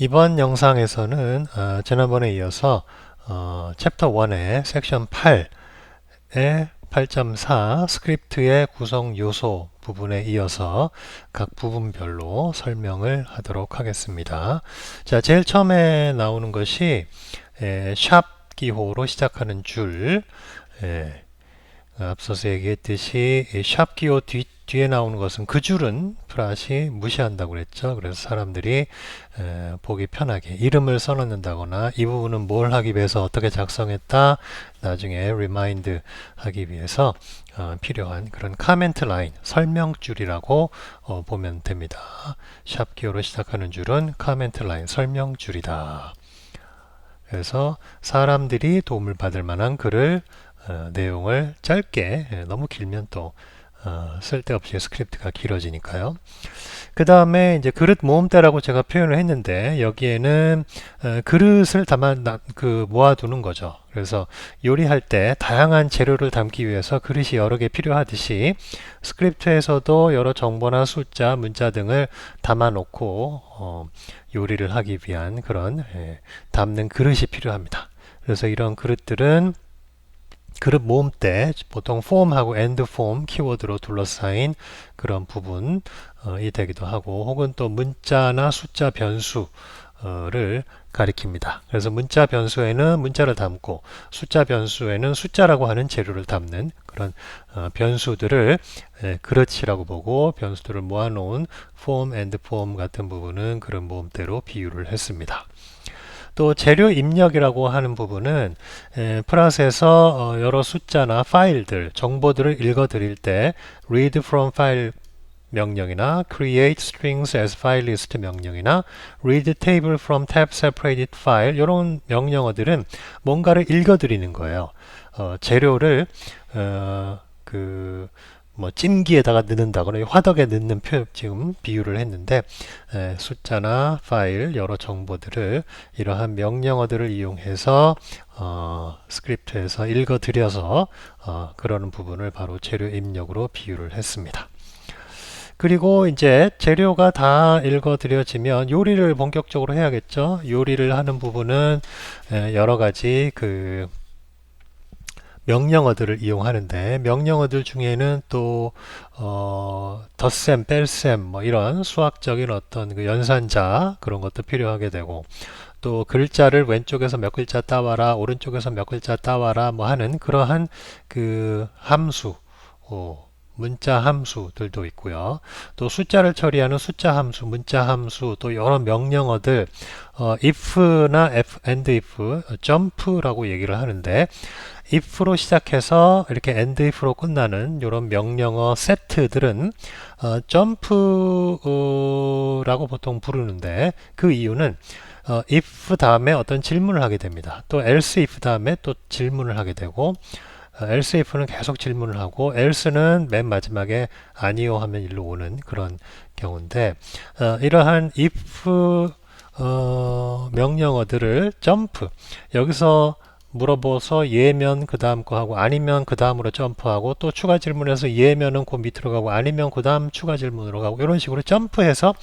이번 영상에서는 어, 지난번에 이어서 어, 챕터 1의 섹션 8의 8.4 스크립트의 구성 요소 부분에 이어서 각 부분별로 설명을 하도록 하겠습니다. 자, 제일 처음에 나오는 것이 에, 샵 기호로 시작하는 줄 에, 앞서서 얘기했듯이 이샵 기호 뒤, 뒤에 나오는 것은 그 줄은 프라시 무시한다고 그랬죠. 그래서 사람들이 에, 보기 편하게 이름을 써놓는다거나 이 부분은 뭘 하기 위해서 어떻게 작성했다 나중에 리마인드 하기 위해서 어, 필요한 그런 카멘트 라인 설명줄이라고 어, 보면 됩니다. 샵 기호로 시작하는 줄은 카멘트 라인 설명줄이다. 그래서 사람들이 도움을 받을 만한 글을 어, 내용을 짧게 예, 너무 길면 또 어, 쓸데없이 스크립트가 길어지니까요. 그 다음에 이제 그릇 모음대라고 제가 표현을 했는데 여기에는 어, 그릇을 담아 그 모아두는 거죠. 그래서 요리할 때 다양한 재료를 담기 위해서 그릇이 여러 개 필요하듯이 스크립트에서도 여러 정보나 숫자, 문자 등을 담아놓고 어, 요리를 하기 위한 그런 예, 담는 그릇이 필요합니다. 그래서 이런 그릇들은 그룹 모음 때 보통 form하고 end form 키워드로 둘러싸인 그런 부분이 되기도 하고 혹은 또 문자나 숫자 변수를 가리킵니다. 그래서 문자 변수에는 문자를 담고 숫자 변수에는 숫자라고 하는 재료를 담는 그런 어, 변수들을 그렇지라고 보고 변수들을 모아놓은 form, end form 같은 부분은 그런 모음대로 비유를 했습니다. 또 재료 입력이라고 하는 부분은 에, 플러스에서 어, 여러 숫자나 파일들, 정보들을 읽어 드릴 때 read from file 명령이나 create strings as file list 명령이나 read table from tab separated file 이런 명령어들은 뭔가를 읽어 드리는 거예요. 어, 재료를 어, 그 뭐 찜기에다가 넣는다거나 화덕에 넣는 표 지금 비유를 했는데 에, 숫자나 파일 여러 정보들을 이러한 명령어들을 이용해서 어, 스크립트에서 읽어드려서 어, 그러는 부분을 바로 재료 입력으로 비유를 했습니다. 그리고 이제 재료가 다 읽어드려지면 요리를 본격적으로 해야겠죠. 요리를 하는 부분은 여러 가지 그 명령어들을 이용하는데 명령어들 중에는 또 어, 덧셈, 뺄셈 뭐 이런 수학적인 어떤 그 연산자 그런 것도 필요하게 되고 또 글자를 왼쪽에서 몇 글자 따와라 오른쪽에서 몇 글자 따와라 뭐 하는 그러한 그 함수 어, 문자 함수들도 있고요. 또 숫자를 처리하는 숫자 함수, 문자 함수, 또 여러 명령어들, 어, if나 f, and if, jump라고 얘기를 하는데, if로 시작해서 이렇게 end if로 끝나는 이런 명령어 세트들은 어, 점프라고 보통 부르는데 그 이유는 어, if 다음에 어떤 질문을 하게 됩니다. 또 else if 다음에 또 질문을 하게 되고 어, else if는 계속 질문을 하고 else는 맨 마지막에 아니요 하면 일로 오는 그런 경우인데 어, 이러한 if 어, 명령어들을 점프 여기서 물어보서 예면 그 다음 거 하고 아니면 그 다음으로 점프하고 또 추가 질문해서 예면은 그 밑으로 가고 아니면 그 다음 추가 질문으로 가고 이런 식으로 점프해서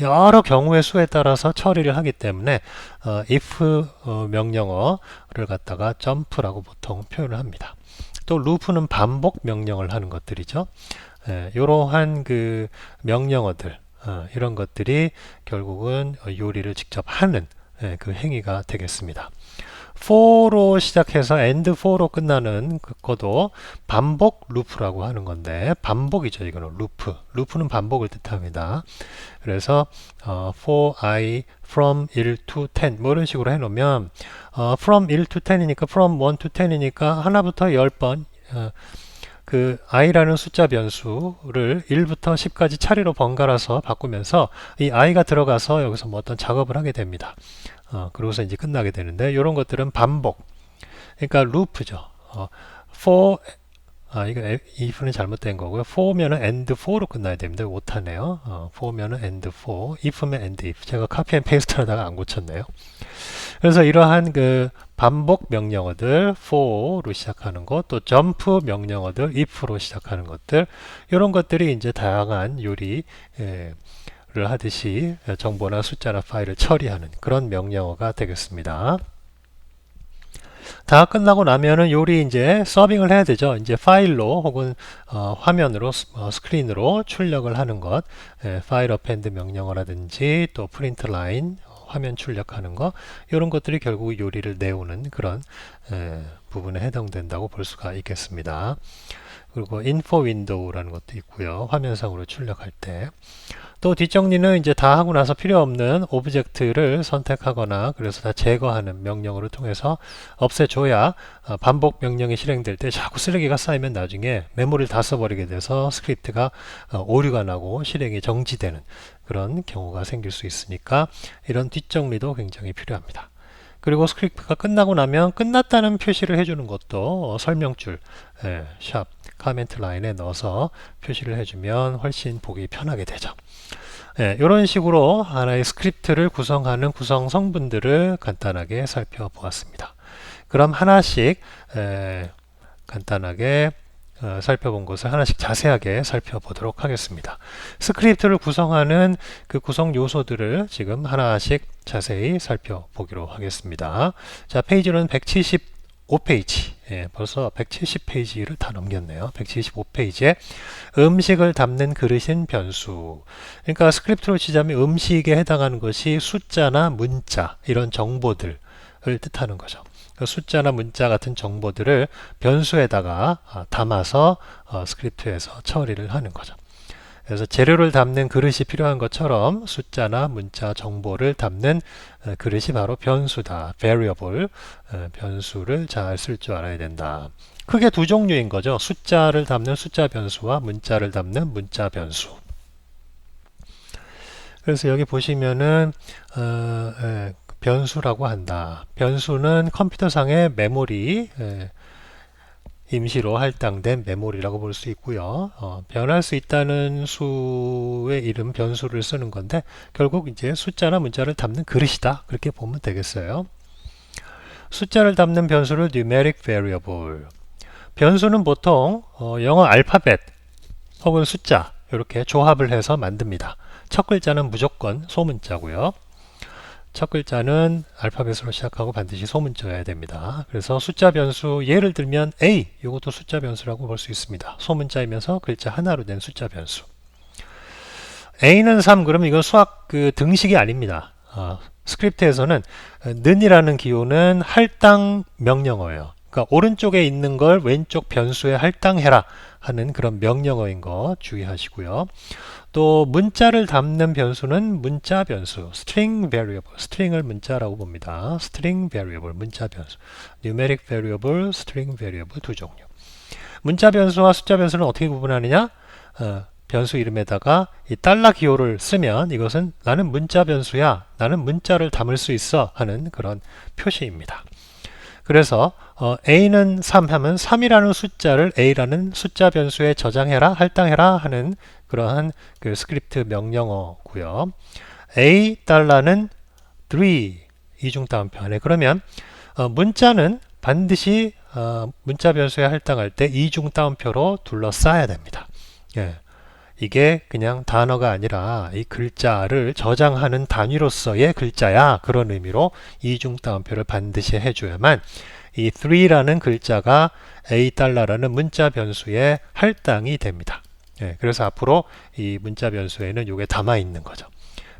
여러 경우의 수에 따라서 처리를 하기 때문에 어, if 어, 명령어를 갖다가 점프라고 보통 표현을 합니다. 또 루프는 반복 명령을 하는 것들이죠. 예, 이러한 그 명령어들 어, 이런 것들이 결국은 요리를 직접 하는 예, 그 행위가 되겠습니다. For로 시작해서 and for로 끝나는 그것도 반복 루프라고 하는 건데 반복이죠 이거는 루프 루프는 반복을 뜻합니다 그래서 어, for i from 1 to 10 뭐 이런 식으로 해 놓으면 어, from 1 to 10이니까 from 1 to 10이니까 하나부터 10번 어, 그 i라는 숫자 변수를 1부터 10까지 차례로 번갈아서 바꾸면서 이 i가 들어가서 여기서 뭐 어떤 작업을 하게 됩니다. 어, 그러고서 이제 끝나게 되는데 이런 것들은 반복. 그러니까 루프죠. 어, for 아 이거 if는 잘못된 거고요. for면은 and for로 끝나야 됩니다. 오타네요. 어, for면은 and for if면 and if. 제가 카피 앤 페이스트 하다가 안 고쳤네요. 그래서 이러한 그 반복 명령어들 for로 시작하는 것, 또 jump 명령어들 if로 시작하는 것들 이런 것들이 이제 다양한 요리 예, 하듯이 정보나 숫자나 파일을 처리하는 그런 명령어가 되겠습니다. 다 끝나고 나면은 요리 이제 서빙을 해야 되죠. 이제 파일로 혹은 어, 화면으로 스, 어, 스크린으로 출력을 하는 것, 예, 파일 어펜드 명령어라든지 또 프린트 라인 화면 출력하는 거 이런 것들이 결국 요리를 내오는 그런 예, 부분에 해당된다고 볼 수가 있겠습니다. 그리고 인포 윈도우라는 것도 있고요. 화면상으로 출력할 때. 또 뒷정리는 이제 다 하고 나서 필요 없는 오브젝트를 선택하거나 그래서 다 제거하는 명령으로 통해서 없애줘야 어, 반복 명령이 실행될 때 자꾸 쓰레기가 쌓이면 나중에 메모리를 다 써버리게 돼서 스크립트가 어, 오류가 나고 실행이 정지되는 그런 경우가 생길 수 있으니까 이런 뒷정리도 굉장히 필요합니다. 그리고 스크립트가 끝나고 나면 끝났다는 표시를 해주는 것도 어, 설명줄 예, 샵 카멘트 라인에 넣어서 표시를 해주면 훨씬 보기 편하게 되죠. 예, 이런 식으로 하나의 스크립트를 구성하는 구성 성분들을 간단하게 살펴보았습니다. 그럼 하나씩 에, 간단하게 어, 살펴본 것을 하나씩 자세하게 살펴보도록 하겠습니다. 스크립트를 구성하는 그 구성 요소들을 지금 하나씩 자세히 살펴보기로 하겠습니다. 자, 페이지는 175페이지. 예, 벌써 170페이지를 다 넘겼네요. 175페이지에 음식을 담는 그릇인 변수. 그러니까 스크립트로 치자면 음식에 해당하는 것이 숫자나 문자, 이런 정보들을 뜻하는 거죠. 그 숫자나 문자 같은 정보들을 변수에다가 아, 담아서 어, 스크립트에서 처리를 하는 거죠. 그래서 재료를 담는 그릇이 필요한 것처럼 숫자나 문자 정보를 담는 어, 그릇이 바로 변수다. variable 어, 변수를 잘 쓸 줄 알아야 된다. 크게 두 종류인 거죠. 숫자를 담는 숫자 변수와 문자를 담는 문자 변수. 그래서 여기 보시면은 어, 예, 변수라고 한다. 변수는 컴퓨터상의 메모리 예, 임시로 할당된 메모리라고 볼 수 있고요. 어, 변할 수 있다는 수의 이름 변수를 쓰는 건데 결국 이제 숫자나 문자를 담는 그릇이다. 그렇게 보면 되겠어요. 숫자를 담는 변수를 numeric variable. 변수는 보통 어, 영어 알파벳 혹은 숫자 이렇게 조합을 해서 만듭니다. 첫 글자는 무조건 소문자고요. 첫 글자는 알파벳으로 시작하고 반드시 소문자여야 됩니다. 그래서 숫자 변수 예를 들면 A 이것도 숫자 변수라고 볼 수 있습니다. 소문자이면서 글자 하나로 된 숫자 변수. A는 3 그러면 이건 수학 그 등식이 아닙니다. 어, 스크립트에서는 는이라는 기호는 할당 명령어예요. 그러니까 오른쪽에 있는 걸 왼쪽 변수에 할당해라 하는 그런 명령어인 거 주의하시고요. 또 문자를 담는 변수는 문자 변수, string variable, string을 문자라고 봅니다. string variable, 문자 변수, numeric variable, string variable 두 종류. 문자 변수와 숫자 변수는 어떻게 구분하느냐? 어, 변수 이름에다가 이 달러 기호를 쓰면 이것은 나는 문자 변수야, 나는 문자를 담을 수 있어 하는 그런 표시입니다. 그래서 어, a는 3 하면 3이라는 숫자를 a라는 숫자 변수에 저장해라, 할당해라 하는 그러한 그 스크립트 명령어고요. a 달러는 3 이중 따옴표 안에 그러면 어, 문자는 반드시 어, 문자 변수에 할당할 때 이중 따옴표로 둘러싸야 됩니다. 예. 이게 그냥 단어가 아니라 이 글자를 저장하는 단위로서의 글자야 그런 의미로 이중 따옴표를 반드시 해줘야만 이 3라는 글자가 a 달러라는 문자 변수에 할당이 됩니다. 예, 그래서 앞으로 이 문자 변수에는 이게 담아 있는 거죠.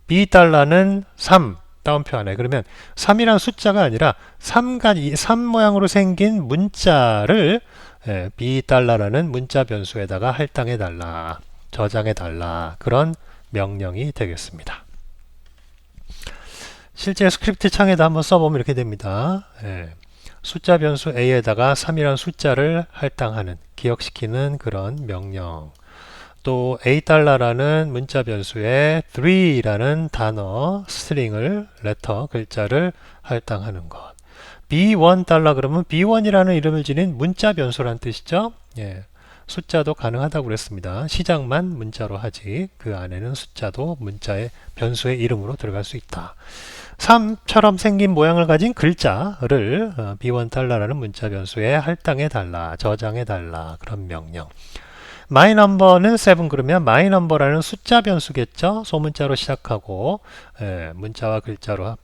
b 달러는 3 따옴표 안에 그러면 3이란 숫자가 아니라 3가 3 모양으로 생긴 문자를 예, b 달러라는 문자 변수에다가 할당해 달라. 저장해 달라 그런 명령이 되겠습니다. 실제 스크립트 창에다 한번 써보면 이렇게 됩니다. 예. 숫자 변수 a에다가 3이라는 숫자를 할당하는 기억시키는 그런 명령 또 a 달러라는 문자 변수에 3라는 단어 스트링을 레터 글자를 할당하는 것 b1 달러 그러면 b1이라는 이름을 지닌 문자 변수란 뜻이죠. 예. 숫자도 가능하다고 그랬습니다. 시작만 문자로 하지 그 안에는 숫자도 문자의 변수의 이름으로 들어갈 수 있다. 3처럼 생긴 모양을 가진 글자를 b1 어, 달러라는 문자 변수에 할당해 달라, 저장해 달라 그런 명령. my number는 7 그러면 my number라는 숫자 변수겠죠. 소문자로 시작하고 예, 문자와 글자로 합,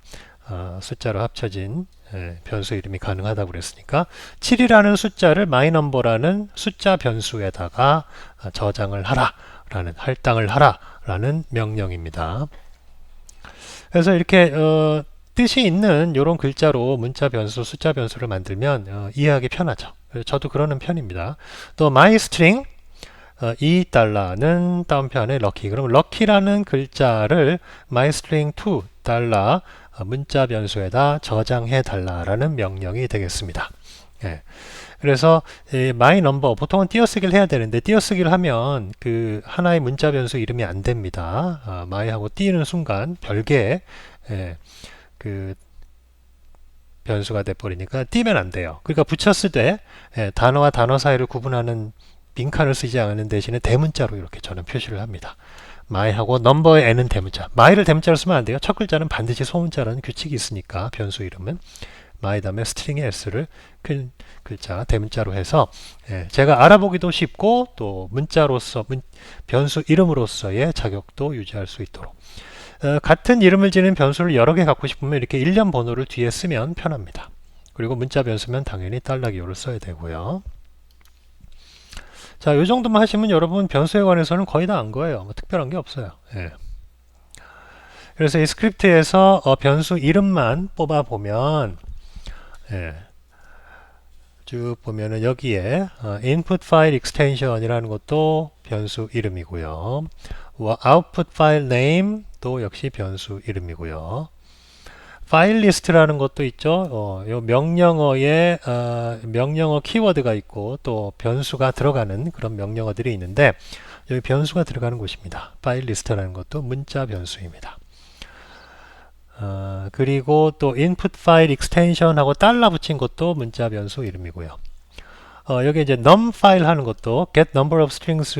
어, 숫자로 합쳐진 예, 변수 이름이 가능하다고 그랬으니까 7이라는 숫자를 number라는 숫자 변수에다가 어, 저장을 하라 라는 할당을 하라 라는 명령입니다. 그래서 이렇게 어, 뜻이 있는 이런 글자로 문자 변수, 숫자 변수를 만들면 어, 이해하기 편하죠. 저도 그러는 편입니다. 또 myString 어, 2달러는 다운표안에 럭키. 그럼 럭키라는 글자를 myString 2 달러 어, 문자 변수에다 저장해 달라라는 명령이 되겠습니다. 예. 그래서 이 my number 보통은 띄어쓰기를 해야 되는데 띄어쓰기를 하면 그 하나의 문자 변수 이름이 안 됩니다. 아, my하고 띄는 순간 별개의 예, 그 변수가 돼 버리니까 띄면 안 돼요. 그러니까 붙였을 때 예, 단어와 단어 사이를 구분하는 빈칸을 쓰지 않는 대신에 대문자로 이렇게 저는 표시를 합니다. My하고 number의 n은 대문자. my를 대문자로 쓰면 안 돼요. 첫 글자는 반드시 소문자라는 규칙이 있으니까 변수 이름은 my 다음에 스트링의 s를 큰 글자 대문자로 해서 예, 제가 알아보기도 쉽고 또 문자로서 문, 변수 이름으로서의 자격도 유지할 수 있도록 어, 같은 이름을 지닌 변수를 여러 개 갖고 싶으면 이렇게 일련 번호를 뒤에 쓰면 편합니다. 그리고 문자 변수면 당연히 달러 기호를 써야 되고요. 자, 이 정도만 하시면 여러분 변수에 관해서는 거의 다 안 거예요. 뭐 특별한 게 없어요. 예. 그래서 이 스크립트에서 어, 변수 이름만 뽑아 보면 예. 쭉 보면은 여기에 어, input file extension이라는 것도 변수 이름이고요. output file name도 역시 변수 이름이고요. 파일 리스트라는 것도 있죠. 어, 요 명령어에 어, 명령어 키워드가 있고 또 변수가 들어가는 그런 명령어들이 있는데 여기 변수가 들어가는 곳입니다. 파일 리스트라는 것도 문자 변수입니다. 어, 그리고 또 input file extension하고 달러 붙인 것도 문자 변수 이름이고요. 어, 여기 이제 num 파일 하는 것도 get number of strings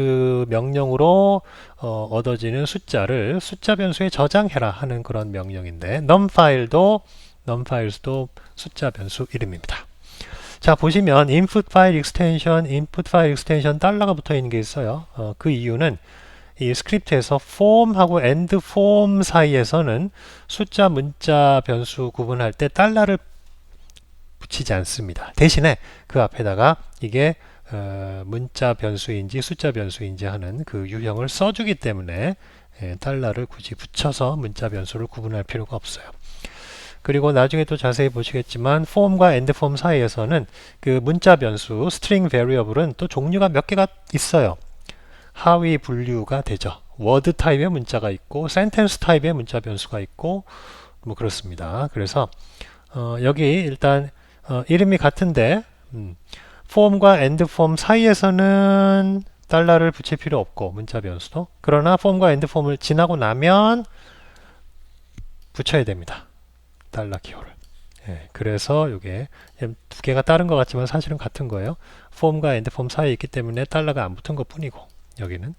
명령으로 어, 얻어지는 숫자를 숫자 변수에 저장해라 하는 그런 명령인데 num 파일도 num 파일도 숫자 변수 이름입니다. 자 보시면 input file extension, input file extension 달러가 붙어 있는 게 있어요. 어, 그 이유는 이 스크립트에서 form하고 end form 사이에서는 숫자 문자 변수 구분할 때 달러를 붙이지 않습니다. 대신에 그 앞에다가 이게 어, 문자 변수인지 숫자 변수인지 하는 그 유형을 써주기 때문에 예, 달러를 굳이 붙여서 문자 변수를 구분할 필요가 없어요. 그리고 나중에 또 자세히 보시겠지만 end form 사이에서는 그 문자 변수 string variable은 또 종류가 몇 개가 있어요. 하위 분류가 되죠. 워드 타입의 문자가 있고 센텐스 타입의 문자 변수가 있고 뭐 그렇습니다. 그래서 어, 여기 일단 어, 이름이 같은데 음, 폼과 엔드 폼 사이에서는 달러를 붙일 필요 없고 문자 변수도 그러나 폼과 엔드 폼을 지나고 나면 붙여야 됩니다. 달러 기호를. 예, 그래서 이게 두 개가 다른 것 같지만 사실은 같은 거예요. 폼과 엔드 폼 사이에 있기 때문에 달러가 안 붙은 것 뿐이고 여기는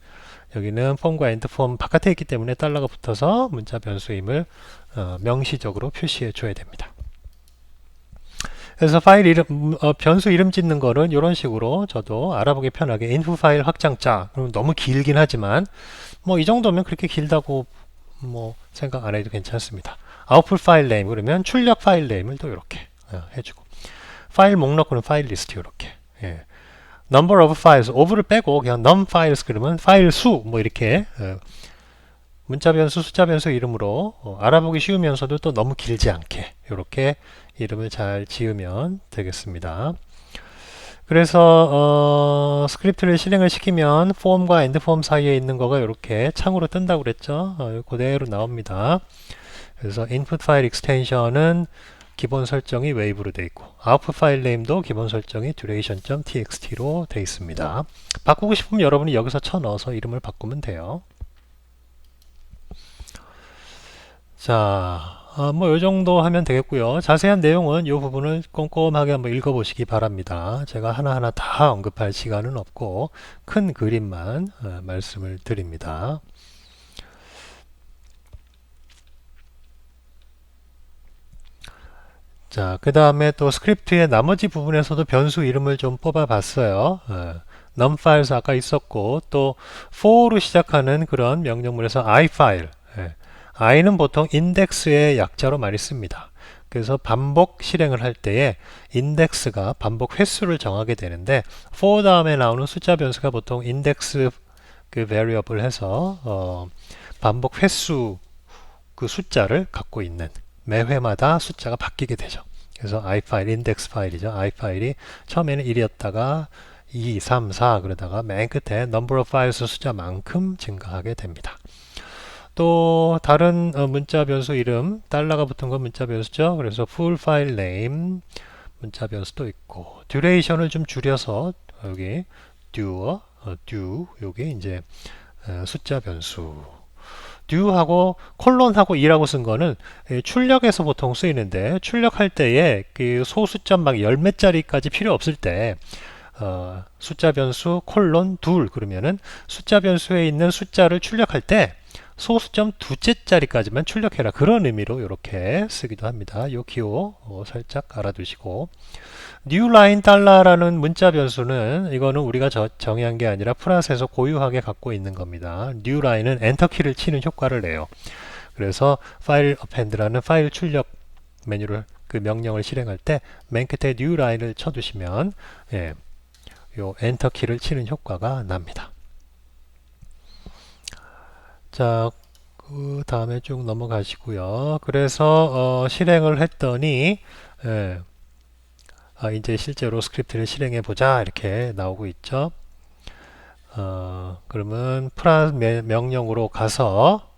여기는 폼과 엔드 폼 바깥에 있기 때문에 달러가 붙어서 문자 변수임을 어, 명시적으로 표시해 줘야 됩니다. 그래서 파일 이름, 어, 변수 이름 짓는 거는 이런 식으로 저도 알아보기 편하게 인프 파일 확장자. 그럼 너무 길긴 하지만 뭐 이 정도면 그렇게 길다고 뭐 생각 안 해도 괜찮습니다. 아웃풋 파일 네임 그러면 출력 파일 네임을 또 이렇게 어, 해주고 파일 목록은 파일 리스트 이렇게 예. number of files of를 빼고 그냥 num files 그러면 파일 수 뭐 이렇게 어, 문자 변수 숫자 변수 이름으로 어, 알아보기 쉬우면서도 또 너무 길지 않게 이렇게 이름을 잘 지으면 되겠습니다. 그래서 어, 스크립트를 실행을 시키면 폼과 엔드폼 사이에 있는 거가 이렇게 창으로 뜬다고 그랬죠. 어, 그대로 나옵니다. 그래서 input 파일 익스텐션은 기본 설정이 웨이브로 되어 있고 output 파일 네임도 기본 설정이 duration.txt로 되어 있습니다. 바꾸고 싶으면 여러분이 여기서 쳐 넣어서 이름을 바꾸면 돼요. 자, 어, 뭐이 정도 하면 되겠고요. 자세한 내용은 이 부분을 꼼꼼하게 한번 읽어보시기 바랍니다. 제가 하나하나 다 언급할 시간은 없고 큰 그림만 어, 말씀을 드립니다. 자, 그 다음에 또 스크립트의 나머지 부분에서도 변수 이름을 좀 뽑아 봤어요. 어, num files 아까 있었고, 또 for로 시작하는 그런 명령문에서 i 파일. 예, i는 보통 인덱스의 약자로 많이 씁니다. 그래서 반복 실행을 할 때에 인덱스가 반복 횟수를 정하게 되는데 for 다음에 나오는 숫자 변수가 보통 인덱스 그 variable 해서 어, 반복 횟수 그 숫자를 갖고 있는 매 회마다 숫자가 바뀌게 되죠. 그래서 i 파일 인덱스 파일이죠. i 파일이 처음에는 1이었다가 2, 3, 4 그러다가 맨 끝에 number of files 숫자만큼 증가하게 됩니다. 또 다른 어, 문자 변수 이름 달러가 붙은 건 문자 변수죠. 그래서 full file name 문자 변수도 있고 duration을 좀 줄여서 여기 due, 어, due 여기 이제 어, 숫자 변수 due하고 콜론하고 2라고 쓴 거는 예, 출력에서 보통 쓰이는데 출력할 때에 그 소수점 막 열몇 자리까지 필요 없을 때 어, 숫자 변수 콜론 둘 그러면은 숫자 변수에 있는 숫자를 출력할 때 소수점 두째 자리까지만 출력해라 그런 의미로 이렇게 쓰기도 합니다. 요 기호 어, 살짝 알아두시고 new line 달러라는 문자 변수는 이거는 우리가 저, 정의한 게 아니라 프랑스에서 고유하게 갖고 있는 겁니다. new line은 엔터 키를 치는 효과를 내요. 그래서 파일 append라는 파일 출력 메뉴를 그 명령을 실행할 때 맨 끝에 new line을 쳐두시면 예, 요 엔터 키를 치는 효과가 납니다. 자, 그 다음에 쭉 넘어가시고요. 그래서 어, 실행을 했더니 예, 아, 이제 실제로 스크립트를 실행해 보자 이렇게 나오고 있죠. 어, 그러면 프라 명령으로 가서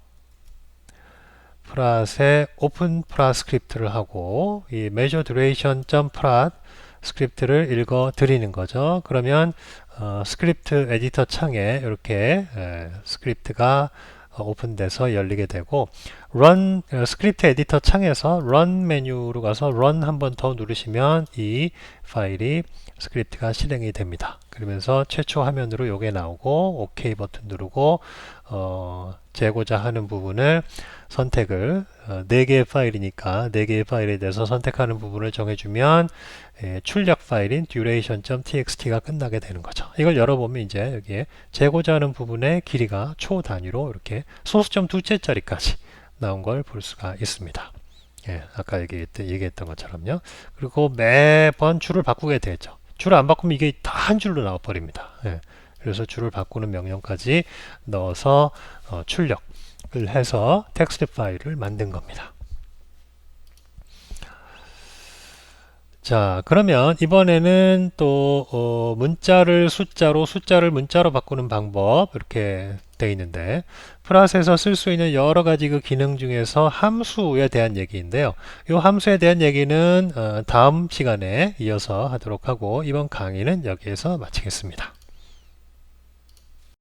프라스에 오픈 프라 스크립트를 하고 이 measure duration prat 스크립트를 읽어 드리는 거죠. 그러면 어, 스크립트 에디터 창에 이렇게 에, 스크립트가 어, 오픈돼서 열리게 되고 run 어, 스크립트 에디터 창에서 run 메뉴로 가서 run 한 번 더 누르시면 이 파일이 스크립트가 실행이 됩니다. 그러면서 최초 화면으로 요게 나오고 OK 버튼 누르고 어, 재고자 하는 부분을 선택을 어, 4개의 파일이니까 4개의 파일에 대해서 선택하는 부분을 정해주면 예, 출력 파일인 duration.txt가 끝나게 되는 거죠. 이걸 열어보면 이제 여기에 재고자 하는 부분의 길이가 초 단위로 이렇게 소수점 두째 자리까지 나온 걸 볼 수가 있습니다. 예, 아까 얘기했던, 얘기했던 것처럼요. 그리고 매번 줄을 바꾸게 되죠. 줄을 안 바꾸면 이게 다 한 줄로 나와버립니다. 예, 그래서 줄을 바꾸는 명령까지 넣어서 어, 출력을 해서 텍스트 파일을 만든 겁니다. 자, 그러면 이번에는 또 어, 문자를 숫자로 숫자를 문자로 바꾸는 방법 이렇게 되어 있는데 플러스에서 쓸 수 있는 여러 가지 그 기능 중에서 함수에 대한 얘기인데요. 이 함수에 대한 얘기는 어, 다음 시간에 이어서 하도록 하고 이번 강의는 여기에서 마치겠습니다.